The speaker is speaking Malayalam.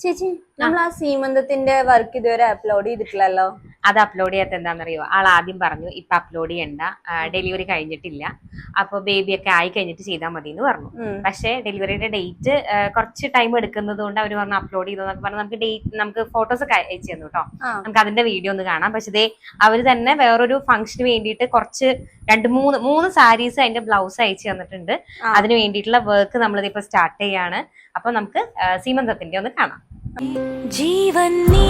ചേച്ചി നമ്മൾ ആ സീമന്തത്തിന്റെ വർക്ക് ഇതുവരെ അപ്ലോഡ് ചെയ്തിട്ടില്ലല്ലോ? അത് അപ്ലോഡ് ചെയ്യാത്ത എന്താണെന്നറിയോ? ആൾ ആദ്യം പറഞ്ഞു ഇപ്പൊ അപ്ലോഡ് ചെയ്യണ്ട. ഡെലിവറി കഴിഞ്ഞിട്ടില്ല. അപ്പൊ ബേബി ഒക്കെ ആയി കഴിഞ്ഞിട്ട് ചെയ്താൽ മതി എന്ന് പറഞ്ഞു പക്ഷെ ഡെലിവറിയുടെ ഡേറ്റ് കുറച്ച് ടൈം എടുക്കുന്നത് കൊണ്ട് അവർ പറഞ്ഞു അപ്ലോഡ് ചെയ്തു എന്നൊക്കെ പറഞ്ഞ് നമുക്ക് ഡേറ്റ് നമുക്ക് ഫോട്ടോസ് ഒക്കെ അയച്ചു തന്നു കേട്ടോ. നമുക്ക് അതിന്റെ വീഡിയോ ഒന്ന് കാണാം. പക്ഷേ ഇതേ അവർ തന്നെ വേറൊരു ഫംഗ്ഷന് വേണ്ടിയിട്ട് കുറച്ച് രണ്ട് മൂന്ന് മൂന്ന് സാരീസ് അതിന്റെ ബ്ലൗസ് അയച്ചു തന്നിട്ടുണ്ട്. അതിന് വേണ്ടിയിട്ടുള്ള വർക്ക് നമ്മളിത് ഇപ്പൊ സ്റ്റാർട്ട് ചെയ്യാണ്. അപ്പൊ നമുക്ക് സീമന്തത്തിന്റെ ഒന്ന് കാണാം. ജീവൻ നീ